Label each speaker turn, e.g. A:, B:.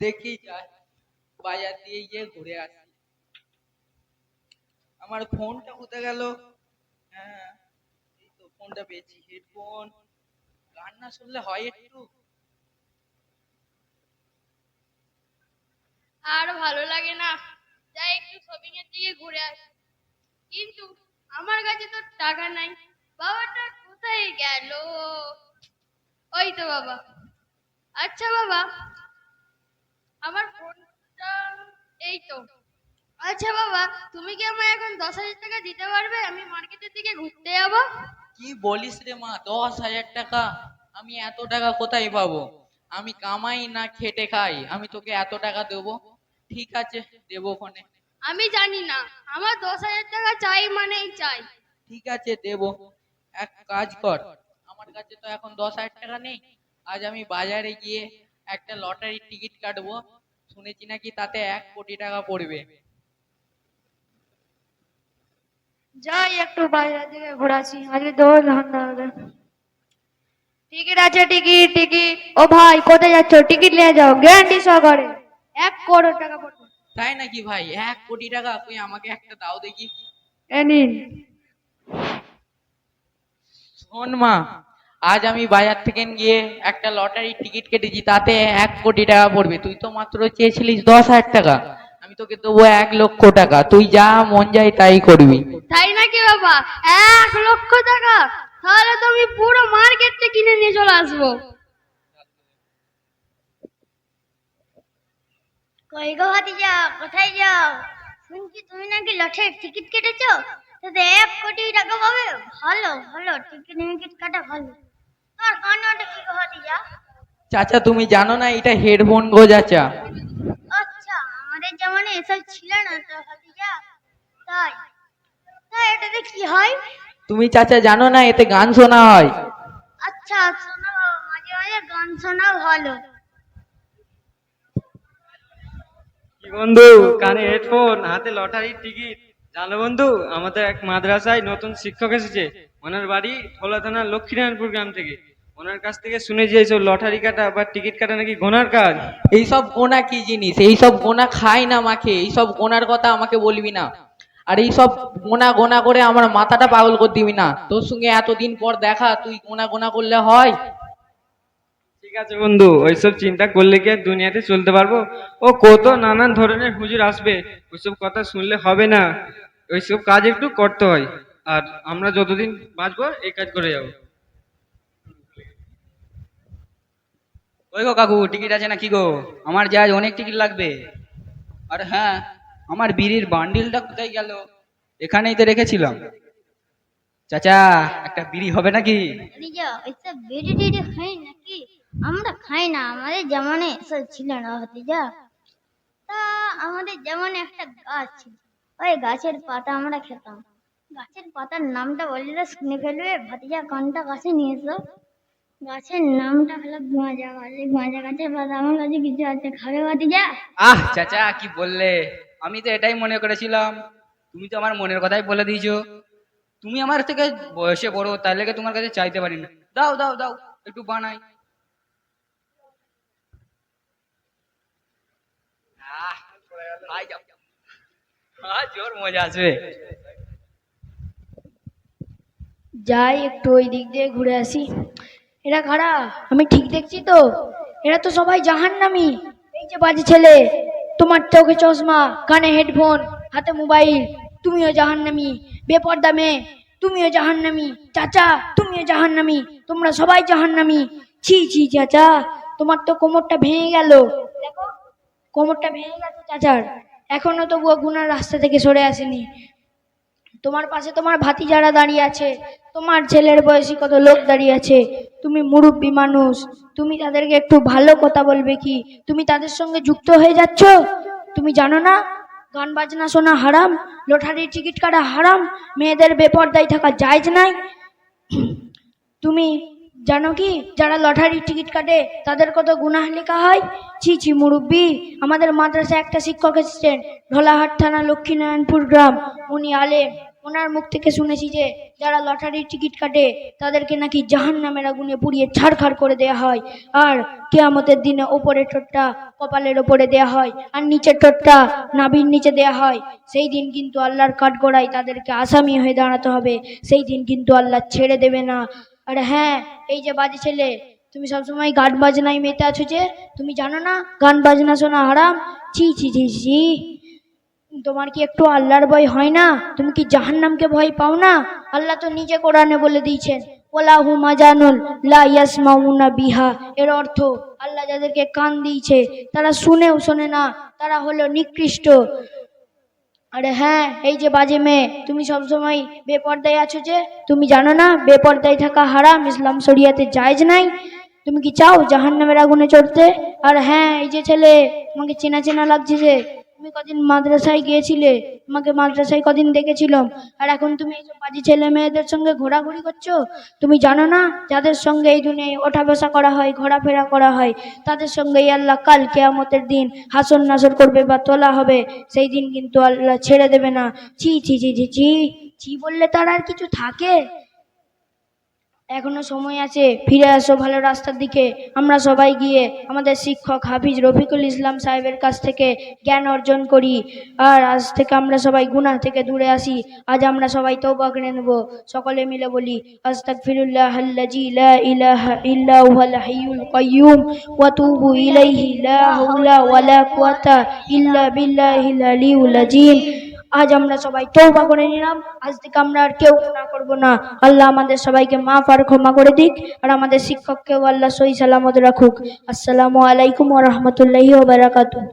A: দেখি যাই, বাজার দিয়ে গিয়ে ঘুরে আসি। আমার ফোনটা কোথায় গেল? হ্যাঁ এই তো ফোনটা পেয়েছি, হেডফোন। শুনলে হয় একটু।
B: আর ভালো লাগে না। যাই একটু শপিং এর দিকে ঘুরে আসি। কিন্তু আমার কাছে তো টাকা নাই। বাবাটা কোথায় গেল? ওই তো বাবা। আচ্ছা বাবা আমার ফোনটা এই তো। আচ্ছা বাবা তুমি কি আমায় এখন দশ হাজার টাকা দিতে পারবে? আমি মার্কেটের দিকে ঘুরতে যাব।
A: কি বলিস রে মা দশ হাজার টাকা? আমি এত টাকা কোথায় পাবো? আমি কামাই না খেটে খাই আমি তোকে এত টাকা দেবো? ঠিক আছে দেবো ফোনে।
B: আমি জানি না আমার দশ হাজার টাকা চাই মানেই চাই।
A: ঠিক আছে দেবো। এক কাজ কর আমার কাছে তো এখন দশ হাজার টাকা নেই। আজ আমি বাজারে গিয়ে একটা লটারির টিকিট কাটবো শুনেছি নাকি তাতে এক কোটি টাকা পড়বে?
C: যাই একটু বাইরের দিকে ঘোরাছি আজকে দৌড় ধান্দা হবে। টিকিট আছে টিকিট টিকিট। ও ভাই কোথায় যাচ্ছ? টিকিট নিয়ে যাও গ্যারান্টি সহকারে। এক করোড় টাকা পড়বে।
A: তাই নাকি ভাই? এক কোটি টাকা তুই আমাকে একটা দাও দেখি।
C: এ নিন।
A: শোন মা আজ আমি বাজার থেকে গিয়ে একটা লটারির টিকিট কেটেছি তাতে এক কোটি টাকা পড়বে। তুই তো মাত্র চেয়েছিলিস দশ হাজার টাকা। আমি তোকে দেবো এক লক্ষ টাকা। তুই যা মন যায় তাই করবি।
B: তাই নাকি বাবা? এক লক্ষ টাকা? তাহলে তো আমি পুরো মার্কেটটা কিনে নিয়ে চলে আসব।
D: কই গো ভাতিজা কোথায় যাও? শুনছি তুমি নাকি লটের টিকিট কেটেছো? তাতে এক কোটি টাকা পাবে? ভালো ভালো টিকিট টিকিট কাটা ভালো।
A: চাচা তুমি জানো না এটা হেডফোন গো চাচা।
D: আচ্ছা আমাদের জামানে এসব ছিল না তো তাই তাই এটাতে কি হয়?
A: তুমি চাচা জানো না এতে গান শোনা হয়?
D: আচ্ছা শোনো মাঝে মাঝে গান শোনা ভালো।
E: কি বন্ধু কানে হেডফোন হাতে লটারির টিকিট। জানো বন্ধু আমাদের এক মাদ্রাসায় নতুন শিক্ষক এসেছে। ওনার বাড়ি ঠোলা থানার লক্ষ্মীনারায়ণপুর গ্রাম থেকে। ওনার কাছ থেকে শুনেছি এইসব লটারি কাটা বা টিকিট কাটা নাকি গোনার কাজ?
A: এইসব গোনা কি জিনিস? এইসব গোনা খাই না মাকে। এইসব গোনার কথা আমাকে বলবি না। আর এইসব গোনা গোনা করে আমার মাথাটা পাগল করে দিবি না। তোর সঙ্গে এতদিন পর দেখা তুই গোনা গোনা করলে হয়?
E: ঠিক আছে বন্ধু ওইসব চিন্তা করলে কি আর দুনিয়াতে চলতে পারব? ও কত নানান ধরনের হুজুর আসবে ওইসব কথা শুনলে হবে না। ওইসব কাজ একটু করতে হয়। আর আমরা যতদিন বাঁচবো এই কাজ করে যাব।
F: ওই গো কাকু টিকিট আছে না কি গো? আমার যে অনেক টিকিট লাগবে। আর হ্যাঁ আমার বিড়ির বান্ডিলটা কোথায় গেল? এখানেই তো রেখেছিলাম। চাচা, একটা বিড়ি হবে নাকি?
D: বেডি টেডি খাই নাকি? আমরা খাই না, আমাদের এসব ছিল না, ভাতিজা। তা আমাদের জামানে একটা গাছ ছিল, ওই গাছের পাতা আমরা খেতাম। গাছের পাতার নামটা বললে শুনে ফেলবে, ভাতিজা কোনটা গাছে নিয়ে এসো? গাছের নামটা হলো গাঁজা গাছ এই গাঁজা গাছের পাতা আমার কাছে কিছু আছে খাবে ভাতিজা
F: আহ চাচা কি বললে? আমি তো এটাই মনে করেছিলাম। তুমি তো আমার মনের কথাই বলে দিয়েছ। তুমি আমার থেকে বয়সে বড় তার লেগে তোমার কাছে চাইতে পারি না? দাও দাও দাও একটু বানাই। জোর মজা আসবে
C: যাই একটু ওই দিক দিয়ে ঘুরে আসি। এরা খারা আমি ঠিক দেখছি তো? এরা তো সবাই জাহান্নামি। এই যে বাজে ছেলে, তোমার চোখে চশমা, কানে হেডফোন, হাতে মোবাইল, তুমিও জাহান্নামি। বেপর্দা মেয়ে, তুমিও জাহান্নামি। চাচা, তুমিও জাহান্নামি। তোমরা সবাই জাহান্নামি। ছি ছি, চাচা, তোমার তো কোমরটা ভেঙে গেল। দেখো, কোমরটা ভেঙে গেছে চাচার। এখনও তবুও গুনার রাস্তা থেকে সরে আসেনি। তোমার পাশে তোমার ভাতিজারা দাঁড়িয়ে আছে, তোমার ছেলের বয়সী কত লোক দাঁড়িয়ে আছে, তুমি মুরব্বী মানুষ, তুমি তাদেরকে একটু ভালো কথা বলবে কি? তুমি তাদের সঙ্গে যুক্ত হয়ে যাচ্ছ? তুমি জানো না? গান বাজনা শোনা হারাম, লটারির টিকিট কাটা হারাম, মেয়েদের বেপর্দায় থাকা জায়জ নাই। তুমি জানো কি? যারা লটারির টিকিট কাটে, তাদের কত গুনাহ লেখা হয়? ছি ছি, মুরব্বী। আমাদের মাদ্রাসায় একটা শিক্ষক এসেছেন, ঢোলাহাট থানা লক্ষ্মীনারায়ণপুর গ্রাম। উনি আলেম। ওনার মুখ থেকে শুনেছি যে, যারা লটারির টিকিট কাটে, তাদেরকে নাকি জাহান নামের আগুনে পুড়িয়ে ছাড়খাড় করে দেয়া হয়। আর কেয়ামতের দিনে ওপরের ঠোঁটটা কপালের ওপরে দেয়া হয়, আর নিচের ঠোঁটটা নাভির নিচে দেয়া হয়। সেই দিন কিন্তু আল্লাহর কাঠগড়ায় তাদেরকে আসামি হয়ে দাঁড়াতে হবে। সেই দিন কিন্তু আল্লাহ ছেড়ে দেবে না। আর হ্যাঁ এই যে বাজে ছেলে, তুমি সবসময় গান বাজনায় মেতে আছো যে, তুমি জানো না, গান বাজনা শোনা হারাম? ছি ছি ছি ছি তোমার কি একটু আল্লাহর ভয় হয় না? তুমি কি জাহান্নামকে ভয় পাও না? আল্লাহ তো নিজে কোরআনে বলে দিয়েছেন ওলা হুমা জানুল লা ইয়াসমাউনা বিহা। এর অর্থ, আল্লাহ যাদেরকে কান দিয়েছে, তারা শুনেও শোনে না, তারা হলো নিকৃষ্ট। আরে হ্যাঁ এই যে বাজে মেয়ে, তুমি সবসময় বেপর্দায় আছো যে? তুমি জানো না, বেপর্দায় থাকা হারাম, ইসলাম শরিয়াতে জায়জ নাই? তুমি কি চাও জাহান্নামের আগুনে চড়তে? আর হ্যাঁ এই যে ছেলে, তোমাকে চেনা চেনা লাগছে যে তুমি কদিন মাদ্রাসায় গিয়েছিলে? তোমাকে মাদ্রাসায় কদিন দেখেছিলাম। আর এখন তুমি এই যে বাজে ছেলে মেয়েদের সঙ্গে ঘোরাঘুরি করছ? তুমি জানো না? যাদের সঙ্গে এই দুনিয়ায় ওঠা বসা করা হয়, ঘোরাফেরা করা হয়, তাদের সঙ্গে এই আল্লাহ কাল কেয়ামতের দিন হাসন নাসর করবে বা তোলা হবে। সেই দিন কিন্তু আল্লাহ ছেড়ে দেবে না। ছি ছি ছি ছি ছি ছি বললে তার আর কিছু থাকে? এখনও সময় আছে, ফিরে আসো ভালো রাস্তার দিকে। আমরা সবাই গিয়ে আমাদের শিক্ষক হাফিজ রফিকুল ইসলাম সাহেবের কাছ থেকে জ্ঞান অর্জন করি। আর আজ থেকে আমরা সবাই গুনাহ থেকে দূরে আসি। আজ আমরা সবাই তৌবা করে নেব। সকলে মিলে বলি, আস্তাগফিরুল্লাহ আল্লাজি লা ইলাহা ইল্লা হুয়াল হাইয়ুল কাইয়্যুম ওয়া তুবু ইলাইহি লা হাওলা ওয়ালা কুওয়াতা ইল্লা বিল্লাহিল আলিয়্যুল আযীম আজ আমরা সবাই তৌবা করে নিলাম। আজ থেকে আমরা আর কেউ না করব না। আল্লাহ আমাদের সবাইকে মাফ আর ক্ষমা করে দিক আর আমাদের শিক্ষককেও আল্লাহ সহি সালামত রাখুক। আসসালামু আলাইকুম ও রাহমাতুল্লাহি ওয়া বারাকাতুহু।